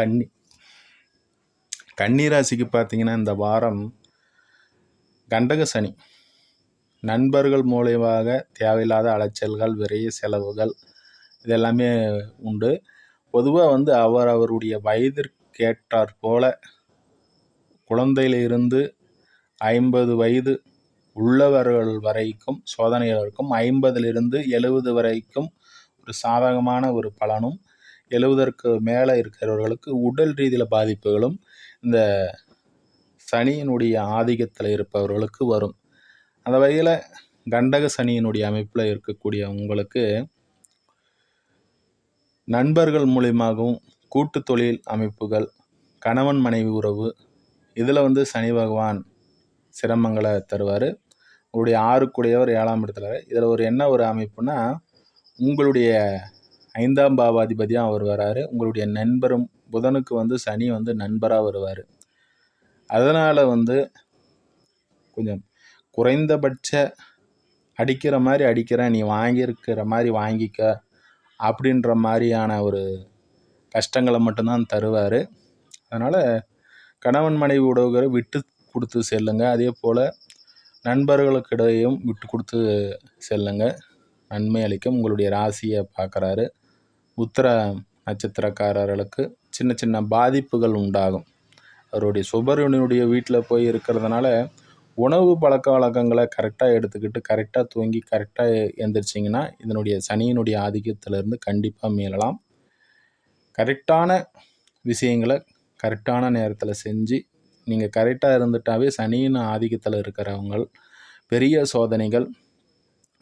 கன்னி கன்னிராசிக்கு பார்த்தீங்கன்னா இந்த வாரம் கண்டக சனி. நண்பர்கள் மூலயமாக தேவையில்லாத அலைச்சல்கள் விரைய செலவுகள் இது எல்லாமே உண்டு. பொதுவாக வந்து அவர் அவருடைய வயதிற்கேற்றாற் போல குழந்தையிலிருந்து ஐம்பது வயது உள்ளவர்கள் வரைக்கும் சோதனைகள் இருக்கும் ஐம்பதிலிருந்து எழுபது வரைக்கும் ஒரு சாதகமான ஒரு பலனும் எழுபதற்கு மேலே இருக்கிறவர்களுக்கு உடல் ரீதியில் பாதிப்புகளும் இந்த சனியினுடைய ஆதிக்கத்தில் இருப்பவர்களுக்கு வரும். அந்த வகையில் கண்டக சனியினுடைய அமைப்பில் இருக்கக்கூடிய உங்களுக்கு நண்பர்கள் மூலியமாகவும் கூட்டு தொழில் அமைப்புகள் கணவன் மனைவி உறவு இதில் வந்து சனி பகவான் சிரமங்களை தருவார். உங்களுடைய ஆறுக்குடையவர் ஏழாம் இடத்துல இதில் ஒரு என்ன ஒரு அமைப்புனா உங்களுடைய ஐந்தாம் பாவாதிபதியாக அவர் வராரு. உங்களுடைய நண்பரும் புதனுக்கு வந்து சனி வந்து நண்பராக வருவார். அதனால் வந்து கொஞ்சம் குறைந்தபட்ச அடிக்கிற மாதிரி அடிக்கிறேன் நீ வாங்கியிருக்கிற மாதிரி வாங்கிக்க அப்படின்ற மாதிரியான ஒரு கஷ்டங்களை மட்டும்தான் தருவார். அதனால் கணவன் மனைவி உறவுகளை விட்டு கொடுத்து செல்லுங்க. அதே போல் நண்பர்களுக்கிடையும் விட்டு கொடுத்து செல்லுங்க. நன்மை அளிக்கும். உங்களுடைய ராசியை பார்க்குறாரு. உத்திர நட்சத்திரக்காரர்களுக்கு சின்ன சின்ன பாதிப்புகள் உண்டாகும். அவருடைய சுபரனுடைய வீட்டில் போய் இருக்கிறதுனால உணவு பழக்க வழக்கங்களை கரெக்டாக எடுத்துக்கிட்டு கரெக்டாக தூங்கி கரெக்டாக எழுந்திரிச்சிங்கன்னா இதனுடைய சனியினுடைய ஆதிக்கத்திலிருந்து கண்டிப்பாக மீளலாம். கரெக்டான விஷயங்களை கரெக்டான நேரத்தில் செஞ்சு நீங்கள் கரெக்டாக இருந்துட்டாவே சனியின் ஆதிக்கத்தில் இருக்கிறவங்க பெரிய சோதனைகள்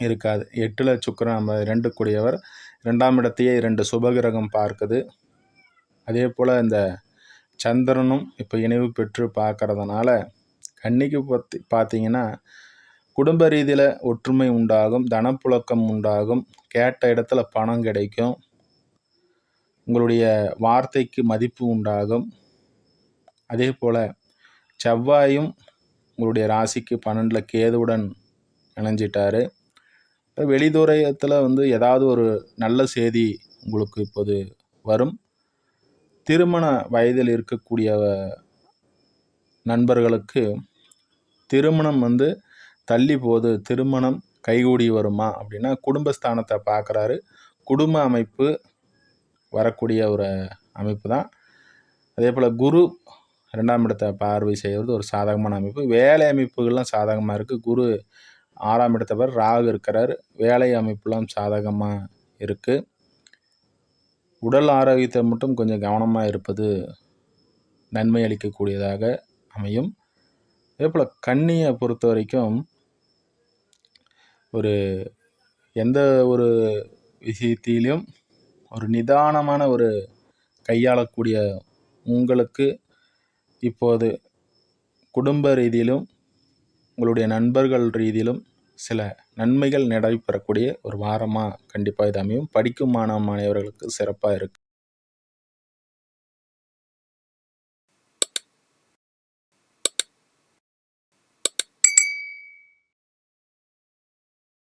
இருக்காது. எட்டில் சுக்கரன் நம்ம ரெண்டு கூடியவர் ரெண்டாம் இடத்தையே இரண்டு சுபகிரகம் பார்க்குது. அதே போல் இந்த சந்திரனும் இப்போ இணைவு பெற்று பார்க்கறதுனால கன்னிக்கு பற்றி பார்த்தீங்கன்னா குடும்ப ரீதியில் ஒற்றுமை உண்டாகும் தனப்புழக்கம் உண்டாகும் கேட்ட இடத்துல பணம் கிடைக்கும் உங்களுடைய வார்த்தைக்கு மதிப்பு உண்டாகும். அதே போல் செவ்வாயும் உங்களுடைய ராசிக்கு பன்னெண்டில் கேதுவுடன் இணைஞ்சிட்டாரு. வெளிதுறையத்தில் வந்து ஏதாவது ஒரு நல்ல செய்தி உங்களுக்கு இப்போது வரும்? திருமண வயதில் இருக்கக்கூடிய நண்பர்களுக்கு திருமணம் வந்து தள்ளி போகுது திருமணம் கைகூடி வருமா? அப்படின்னா குடும்பஸ்தானத்தை பார்க்குறாரு. குடும்ப அமைப்பு வரக்கூடிய ஒரு அமைப்பு தான். அதே போல் குரு ரெண்டாம் இடத்தை பார்வை செய்கிறது ஒரு சாதகமான அமைப்பு. வேலை அமைப்புகள்லாம் சாதகமாக இருக்குது குரு ஆறாம் இடத்தவர் ராகு இருக்கிறார். வேலை அமைப்புலாம் சாதகமாக இருக்குது உடல் ஆரோக்கியத்தை மட்டும் கொஞ்சம் கவனமாக இருப்பது நன்மை அளிக்கக்கூடியதாக அமையும். அதே போல் கண்ணியை பொறுத்த வரைக்கும் ஒரு எந்த ஒரு விஷயத்திலையும் ஒரு நிதானமான ஒரு கையாளக்கூடிய உங்களுக்கு இப்போது குடும்ப ரீதியிலும் உங்களுடைய நண்பர்கள் ரீதியிலும் சில நன்மைகள் நடைபெறக்கூடிய ஒரு வாரமாக கண்டிப்பாக இது அமையும். படிக்கும் மாணவ மாணவர்களுக்கு சிறப்பாக இருக்குது